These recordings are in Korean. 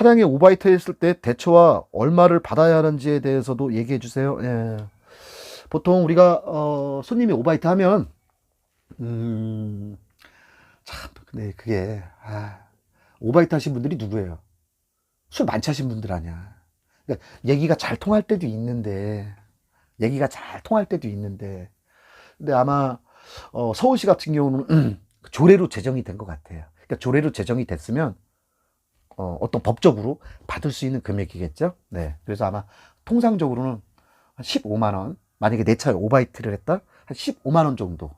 차량에 오바이트 했을 때 대처와 얼마를 받아야 하는지에 대해서도 얘기해 주세요. 예. 보통 우리가 어, 손님이 오바이트 하면 음, 참 근데 그게 아, 오바이트 하신 분들이 누구예요? 술 많이 하신 분들 아니야. 그러니까 얘기가 잘 통할 때도 있는데 얘기가 잘 통할 때도 있는데 근데 아마 어, 서울시 같은 경우는 음, 조례로 제정이 된 것 같아요. 그러니까 조례로 제정이 됐으면 어, 어떤 법적으로 받을 수 있는 금액이겠죠. 네. 그래서 아마 통상적으로는 한 15만 원, 만약에 내 차에 오바이트를 했다, 한 15만 원 정도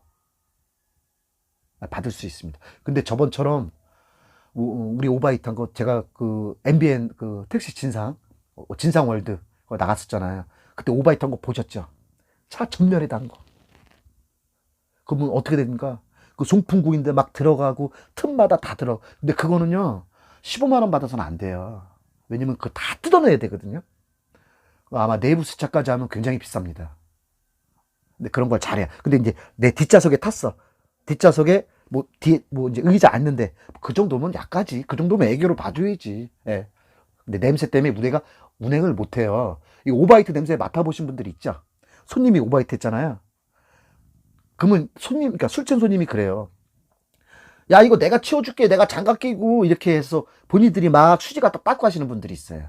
받을 수 있습니다. 근데 저번처럼 우- 우리 오바이트 한 거 제가 그 MBN 그 택시 진상 어, 진상 월드 나갔었잖아요. 그때 오바이트 한 거 보셨죠? 차 전면에 단 거. 그러면 어떻게 됩니까? 그 송풍구인데 막 들어가고 틈마다 다 들어. 근데 그거는요 15만 원 받아서는 안 돼요. 왜냐면 그거 다 뜯어내야 되거든요. 아마 내부 세차까지 하면 굉장히 비쌉니다. 근데 그런 걸 잘해. 근데 이제 내 뒷좌석에 탔어. 뒷좌석에 뭐 뒤에 뭐 이제 의자 앉는데 그 정도면 약까지. 그 정도면 애교로 봐줘야지. 예. 근데 냄새 때문에 무대가 운행을 못 해요. 이 오바이트 냄새 맡아보신 분들이 있죠. 손님이 오바이트 했잖아요. 그러면 손님, 그러니까 술 취한 손님이 그래요. 야, 이거 내가 치워줄게. 내가 장갑 끼고 이렇게 해서 본인들이 막 수지 갖다 닦고 하시는 분들이 있어요.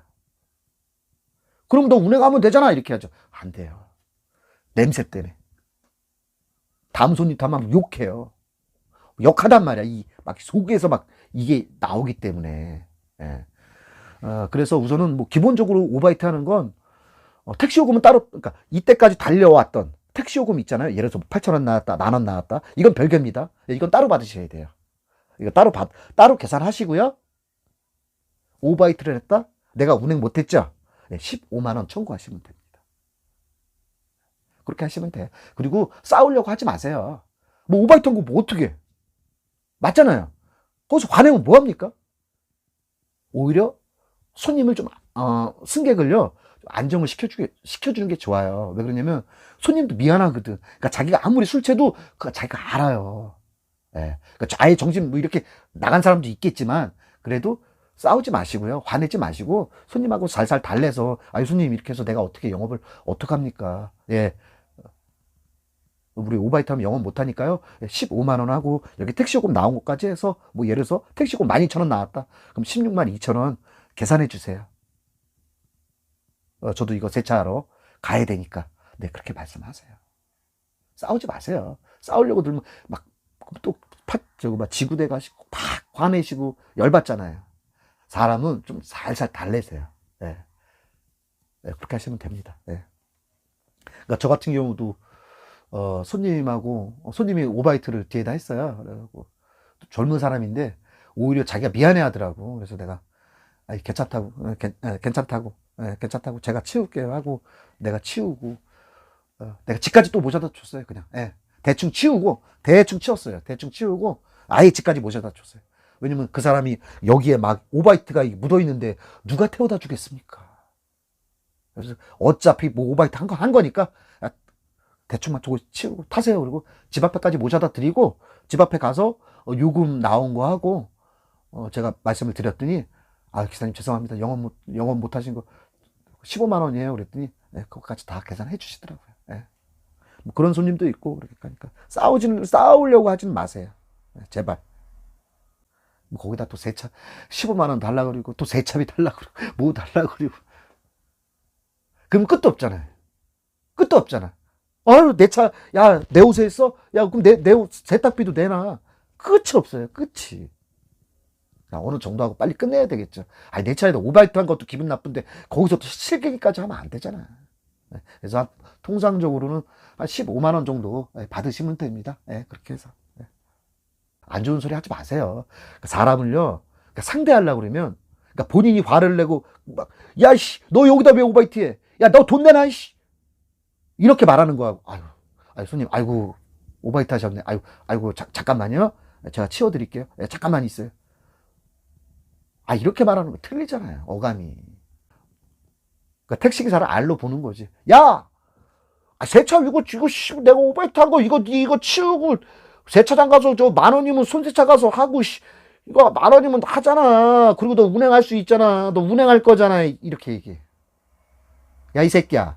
그럼 너 운행하면 되잖아. 이렇게 하죠. 안 돼요. 냄새 때문에. 다음 손님 다만 욕해요. 욕하단 말이야. 이 막 속에서 막 이게 나오기 때문에. 예. 어, 그래서 우선은 뭐 기본적으로 오바이트 하는 건 어, 택시 요금은 따로, 그러니까 이때까지 달려왔던 택시 요금 있잖아요. 예를 들어서 8,000원 나왔다, 만 원 나왔다. 이건 별개입니다. 예, 이건 따로 받으셔야 돼요. 이거 따로 받, 따로 계산하시고요. 오바이트를 했다? 내가 운행 못했죠? 예, 15만원 청구하시면 됩니다. 그렇게 하시면 돼요. 그리고 싸우려고 하지 마세요. 뭐 오바이트 한거 뭐 어떻게. 맞잖아요. 거기서 화내면 뭐합니까? 오히려 손님을 좀, 어, 승객을요, 좀 안정을 시켜주게, 시켜주는 게 좋아요. 왜 그러냐면, 손님도 미안하거든. 그러니까 자기가 아무리 술 취해도, 그 자기가 알아요. 예. 그러니까 아예 정신 뭐 이렇게 나간 사람도 있겠지만, 그래도 싸우지 마시고요. 화내지 마시고, 손님하고 살살 달래서, 아유, 손님 이렇게 해서 내가 어떻게 영업을, 어떡합니까? 예. 우리 오바이트 하면 영업 못하니까요. 15만 원 하고 여기 택시요금 나온 것까지 해서 뭐 예를 들어서 택시요금 12,000원 나왔다. 그럼 16만 2천원 계산해 주세요. 어, 저도 이거 세차하러 가야 되니까. 네, 그렇게 말씀하세요. 싸우지 마세요. 싸우려고 들면 막 또 파, 저거 막 지구대 가시고 팍 화내시고 열받잖아요. 사람은 좀 살살 달래세요. 예. 네, 그렇게 하시면 됩니다. 예. 그러니까 저 같은 경우도 어, 손님하고, 어, 손님이 오바이트를 뒤에다 했어요. 그래갖고, 또 젊은 사람인데, 오히려 자기가 미안해 하더라고. 그래서 내가, 아이, 괜찮다고, 어, 괜, 예, 괜찮다고, 예, 괜찮다고, 제가 치울게요 하고, 내가 치우고, 어, 내가 집까지 또 모셔다 줬어요, 그냥. 예. 대충 치우고, 대충 치웠어요. 대충 치우고, 아예 집까지 모셔다 줬어요. 왜냐면 그 사람이 여기에 막 오바이트가 묻어 있는데, 누가 태워다 주겠습니까? 그래서 어차피 뭐 오바이트 한 거, 한 거니까, 아, 대충 맞추고 치우고 타세요. 그리고 집 앞에까지 모셔다 드리고 집 앞에 가서 어, 요금 나온 거 하고 어, 제가 말씀을 드렸더니 아 기사님 죄송합니다. 영업 못 영업 못 하신 거 15만 원이에요. 그랬더니 네, 그거까지 다 계산해 주시더라고요. 예. 뭐 그런 손님도 있고 그렇게 하니까 싸우지는 싸우려고 하지는 마세요. 네, 제발. 뭐 거기다 또 세차 15만 원 달라 그러고 또 세차비 달라 그러고 뭐 달라 그러고 그럼 끝도 없잖아요. 끝도 없잖아. 아유, 내 차, 야, 내 옷에 했어? 야, 그럼 내, 내 옷, 세탁비도 내놔. 끝이 없어요, 끝이. 야, 어느 정도 하고 빨리 끝내야 되겠죠. 아니, 내 차에다 오바이트 한 것도 기분 나쁜데, 거기서 또 실기까지 하면 안 되잖아. 네, 그래서 한- 통상적으로는 한 15만 원 정도 예, 받으시면 됩니다. 예, 그렇게 해서. 예. 안 좋은 소리 하지 마세요. 그러니까 사람을요, 그러니까 상대하려고 그러면, 그러니까 본인이 화를 내고, 막, 야, 씨, 너 여기다 왜 오바이트 해? 야, 너 돈 내놔, 씨. 이렇게 말하는 거하고, 아유, 아유, 손님, 아이고, 오바이트 하셨네. 아유, 아이고, 자, 잠깐만요. 제가 치워드릴게요. 예, 잠깐만 있어요. 아, 이렇게 말하는 거 틀리잖아요. 어감이. 그러니까 택시기사를 알로 보는 거지. 야! 아, 세차 이거, 이거, 씨, 내가 오바이트 한 거, 이거, 이거 치우고, 세차장 가서 저 만 원이면 손세차 가서 하고, 씨, 이거 만 원이면 하잖아. 그리고 너 운행할 수 있잖아. 너 운행할 거잖아. 이렇게 얘기해. 야, 이 새끼야.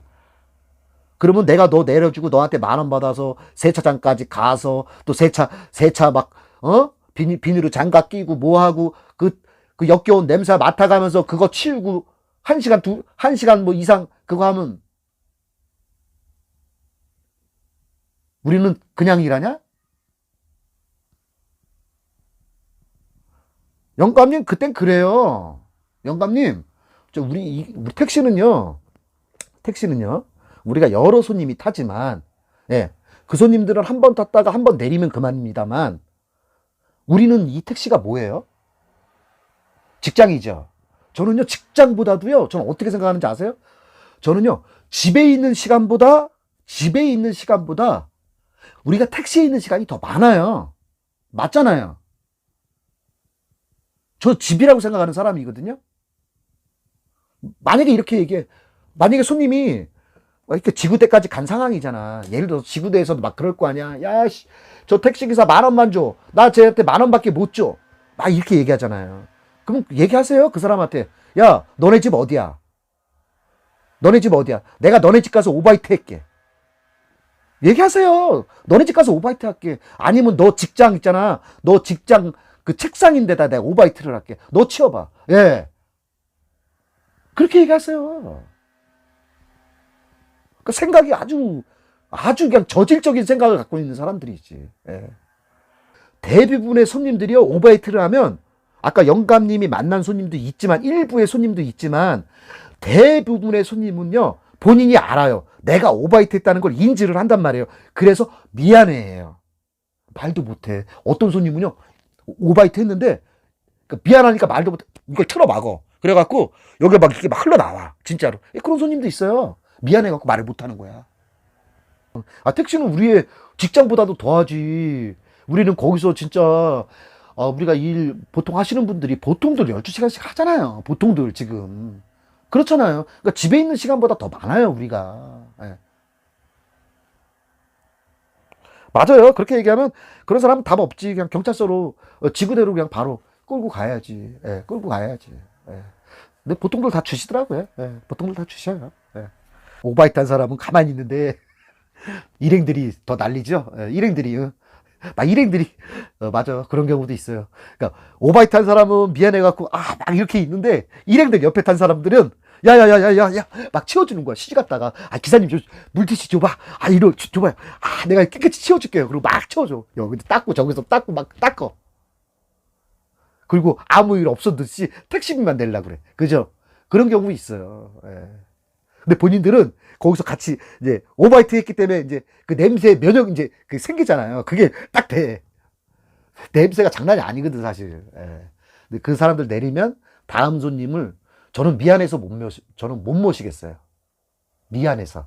그러면 내가 너 내려주고 너한테 만 원 받아서 세차장까지 가서 또 세차, 세차 막, 어? 비닐, 비닐로 장갑 끼고 뭐 하고 그, 그 역겨운 냄새 맡아가면서 그거 치우고 한 시간, 두, 한 시간 뭐 이상 그거 하면 우리는 그냥 일하냐? 영감님, 그땐 그래요. 영감님, 저 우리, 이- 우리 택시는요, 택시는요, 우리가 여러 손님이 타지만, 예, 그 손님들은 한번 탔다가 한 번 내리면 그만입니다만, 우리는 이 택시가 뭐예요? 직장이죠. 저는요, 직장보다도요, 저는 어떻게 생각하는지 아세요? 저는요, 집에 있는 시간보다, 집에 있는 시간보다, 우리가 택시에 있는 시간이 더 많아요. 맞잖아요. 저 집이라고 생각하는 사람이거든요. 만약에 이렇게 얘기해. 만약에 손님이 이렇게 지구대까지 간 상황이잖아. 예를 들어서 지구대에서도 막 그럴 거 아니야. 야, 씨, 저 택시기사 만 원만 줘. 나 쟤한테 만 원밖에 못 줘. 막 이렇게 얘기하잖아요. 그럼 얘기하세요. 그 사람한테. 야, 너네 집 어디야? 너네 집 어디야? 내가 너네 집 가서 오바이트 할게. 얘기하세요. 너네 집 가서 오바이트 할게. 아니면 너 직장 있잖아. 너 직장 그 책상인데다 내가 오바이트를 할게. 너 치워봐. 예. 그렇게 얘기하세요. 그 생각이 아주, 아주 그냥 저질적인 생각을 갖고 있는 사람들이지. 예. 대부분의 손님들이요, 오바이트를 하면, 아까 영감님이 만난 손님도 있지만, 일부의 손님도 있지만, 대부분의 손님은요, 본인이 알아요. 내가 오바이트 했다는 걸 인지를 한단 말이에요. 그래서 미안해해요. 말도 못해. 어떤 손님은요, 오바이트 했는데, 그 미안하니까 말도 못해. 이걸 틀어 막어. 그래갖고, 여기 막 이렇게 막 흘러나와. 진짜로. 예, 그런 손님도 있어요. 미안해갖고 말을 못하는 거야. 아, 택시는 우리의 직장보다도 더하지. 우리는 거기서 진짜, 어, 우리가 일 보통 하시는 분들이 보통들 12시간씩 하잖아요. 보통들 지금. 그렇잖아요. 그러니까 집에 있는 시간보다 더 많아요, 우리가. 예. 맞아요. 그렇게 얘기하면 그런 사람은 답 없지. 그냥 경찰서로 어, 지구대로 그냥 바로 끌고 가야지. 예, 끌고 가야지. 예. 근데 보통들 다 주시더라고요. 예, 보통들 다 주셔요. 예. 오바이트 한 사람은 가만히 있는데 일행들이 더 난리죠. 예, 일행들이. 어. 막 일행들이. 어, 맞아. 그런 경우도 있어요. 그러니까 오바이트 한 사람은 미안해갖고 아 막 이렇게 있는데 일행들 옆에 탄 사람들은 야야야야야야 막 치워주는 거야. 시집 갔다가. 아 기사님 저 물티슈 줘봐. 아 줘- 줘봐요. 아 내가 깨끗이 치워줄게요. 그리고 막 치워줘. 여기 닦고 저기서 닦고 막 닦어. 그리고 아무 일 없었듯이 택시비만 내려 그래. 그죠? 그런 경우 있어요. 예. 근데 본인들은 거기서 같이 이제 오바이트 했기 때문에 이제 그 냄새 면역 이제 그 생기잖아요 그게 딱 돼 냄새가 장난이 아니거든 사실 예. 근데 그 사람들 내리면 다음 손님을 저는 미안해서 못 모시, 저는 못 모시겠어요. 미안해서.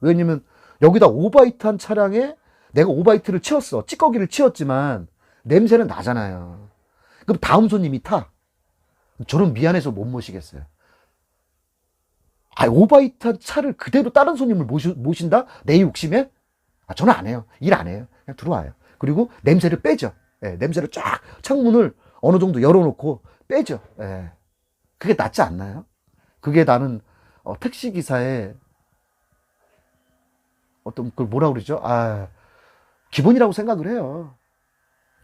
왜냐면 여기다 오바이트 한 차량에 내가 오바이트를 치웠어. 찌꺼기를 치웠지만 냄새는 나잖아요. 그럼 다음 손님이 타. 저는 미안해서 못 모시겠어요. 아, 오바이트 한 차를 그대로 다른 손님을 모시, 모신 다? 내 욕심에? 아, 저는 안 해요. 일 안 해요. 그냥 들어와요. 그리고 냄새를 빼죠. 예, 냄새를 쫙 창문을 어느 정도 열어놓고 빼죠. 예. 그게 낫지 않나요? 그게 나는 어, 택시 기사의 어떤 그걸 뭐라 그러죠? 아 기본이라고 생각을 해요.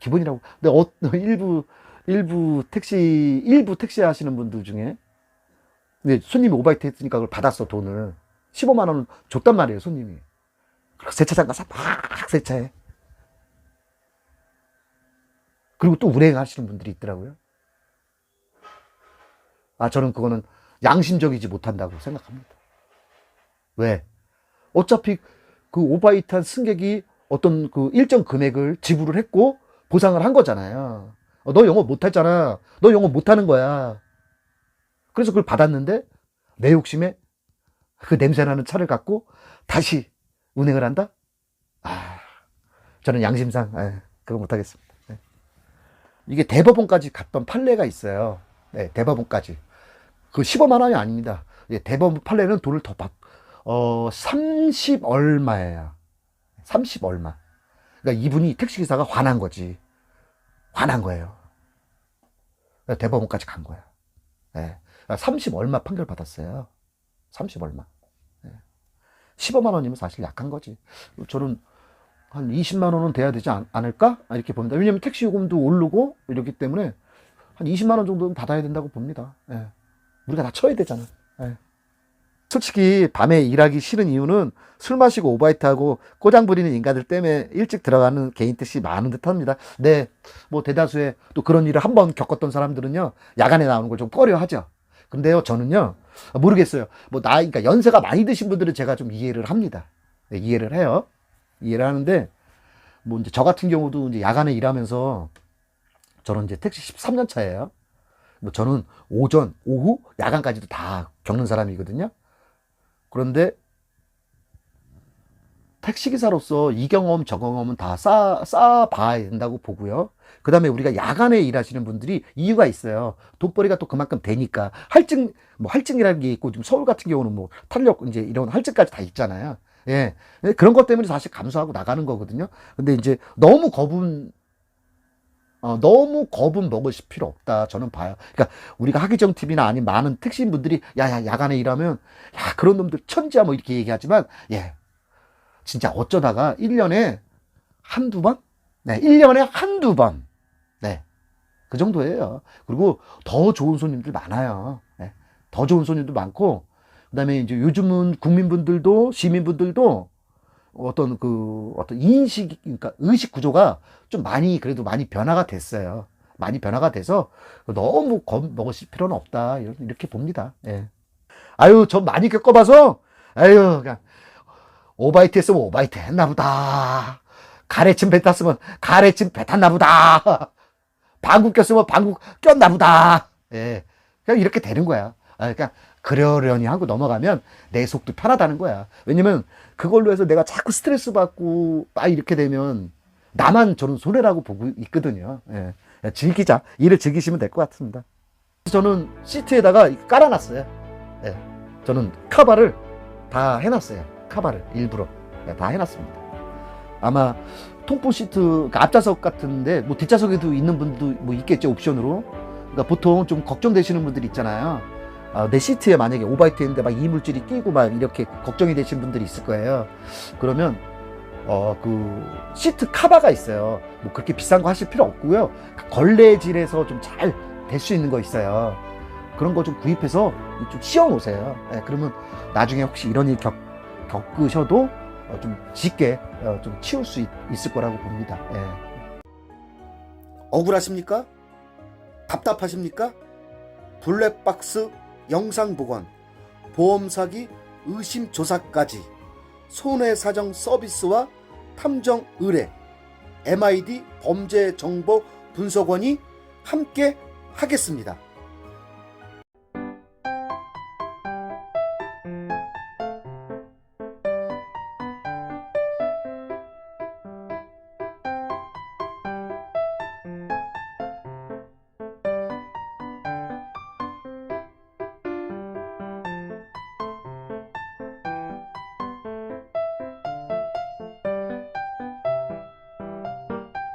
기본이라고. 근데 어, 일부 일부 택시 일부 택시 하시는 분들 중에 근데 손님이 오바이트 했으니까 그걸 받았어 돈을 15만 원을 줬단 말이에요 손님이. 그리고 세차장 가서 막 세차해. 그리고 또 운행하시는 분들이 있더라고요. 아, 저는 그거는 양심적이지 못한다고 생각합니다. 왜? 어차피 그 오바이트한 승객이 어떤 그 일정 금액을 지불을 했고 보상을 한 거잖아요. 어, 너 영어 못했잖아. 너 영어 못하는 거야. 그래서 그걸 받았는데 내 욕심에 그 냄새나는 차를 갖고 다시 운행을 한다? 아, 저는 양심상 에, 그거 못하겠습니다. 네. 이게 대법원까지 갔던 판례가 있어요. 네, 대법원까지. 그 15만 원이 아닙니다. 예, 대법원 판례는 돈을 더 받, 어, 30 얼마예요. 30 얼마. 그러니까 이분이 택시기사가 화난 거지. 화난 거예요. 대법원까지 간 거야. 예. 30 얼마 판결 받았어요. 30 얼마. 예. 15만 원이면 사실 약한 거지. 저는 한 20만 원은 돼야 되지 않, 않을까? 이렇게 봅니다. 왜냐면 택시 요금도 오르고 이렇기 때문에 한 20만 원 정도는 받아야 된다고 봅니다. 예. 우리가 다 쳐야 되잖아. 예. 솔직히 밤에 일하기 싫은 이유는 술 마시고 오바이트하고 꼬장 부리는 인간들 때문에 일찍 들어가는 개인 택시 많은 듯 합니다. 네, 뭐 대다수의 또 그런 일을 한번 겪었던 사람들은요, 야간에 나오는 걸 좀 꺼려 하죠. 근데요, 저는요, 모르겠어요. 뭐, 나, 그러니까 연세가 많이 드신 분들은 제가 좀 이해를 합니다. 네, 이해를 해요. 이해를 하는데, 뭐, 이제 저 같은 경우도 이제 야간에 일하면서 저는 이제 택시 13년 차예요. 뭐, 저는 오전, 오후, 야간까지도 다 겪는 사람이거든요. 그런데 택시기사로서 이 경험, 저 경험은 다 쌓아, 쌓아봐야 된다고 보고요. 그 다음에 우리가 야간에 일하시는 분들이 이유가 있어요. 돈벌이가 또 그만큼 되니까. 할증, 뭐 할증이라는 게 있고, 지금 서울 같은 경우는 뭐 탄력, 이제 이런 할증까지 다 있잖아요. 예. 그런 것 때문에 사실 감수하고 나가는 거거든요. 근데 이제 너무 겁은, 어, 너무 겁은 먹으실 필요 없다. 저는 봐요. 그러니까 우리가 하기정 TV나 아닌 많은 택시인분들이 야야 야간에 일하면 야 그런 놈들 천지야 뭐 이렇게 얘기하지만 예 진짜 어쩌다가 1년에 한두 번? 네, 1년에 한두 번. 네. 그 정도예요. 그리고 더 좋은 손님들 많아요. 네. 더 좋은 손님도 많고, 그 다음에 이제 요즘은 국민분들도, 시민분들도 어떤 그, 어떤 인식, 그러니까 의식 구조가 좀 많이, 그래도 많이 변화가 됐어요. 많이 변화가 돼서 너무 겁 먹으실 필요는 없다. 이렇게 봅니다. 예. 아유, 저 많이 겪어봐서, 아유, 그냥, 오바이트 했으면 오바이트 했나 보다. 가래침 배 탔으면 가래침 배 탔나 보다. 방구 꼈으면 방구 꼈나 보다. 예. 그냥 이렇게 되는 거야. 아, 그러니까 그러려니 하고 넘어가면 내 속도 편하다는 거야. 왜냐면 그걸로 해서 내가 자꾸 스트레스 받고 막 이렇게 되면 나만 저는 손해라고 보고 있거든요. 예. 즐기자. 일을 즐기시면 될 것 같습니다. 저는 시트에다가 깔아놨어요. 예. 저는 카바를 다 해놨어요. 카바를 일부러 네, 다 해놨습니다. 아마 통풍 시트 앞좌석 같은데 뭐 뒷좌석에도 있는 분도 뭐 있겠죠 옵션으로. 그러니까 보통 좀 걱정되시는 분들 있잖아요. 아, 내 시트에 만약에 오바이트 했는데 막 이물질이 끼고 막 이렇게 걱정이 되신 분들이 있을 거예요. 그러면 어 그 시트 카바가 있어요. 뭐 그렇게 비싼 거 하실 필요 없고요. 걸레질에서 좀 잘 될 수 있는 거 있어요. 그런 거 좀 구입해서 좀 씌워 놓으세요. 예, 그러면 나중에 혹시 이런 일 겪, 겪으셔도 어, 좀 쉽게 어, 좀 치울 수 있, 을 거라고 봅니다. 예. 억울하십니까? 답답하십니까? 블랙박스 영상 복원, 보험 사기 의심 조사까지 손해 사정 서비스와 탐정 의뢰, MID 범죄 정보 분석원이 함께 하겠습니다.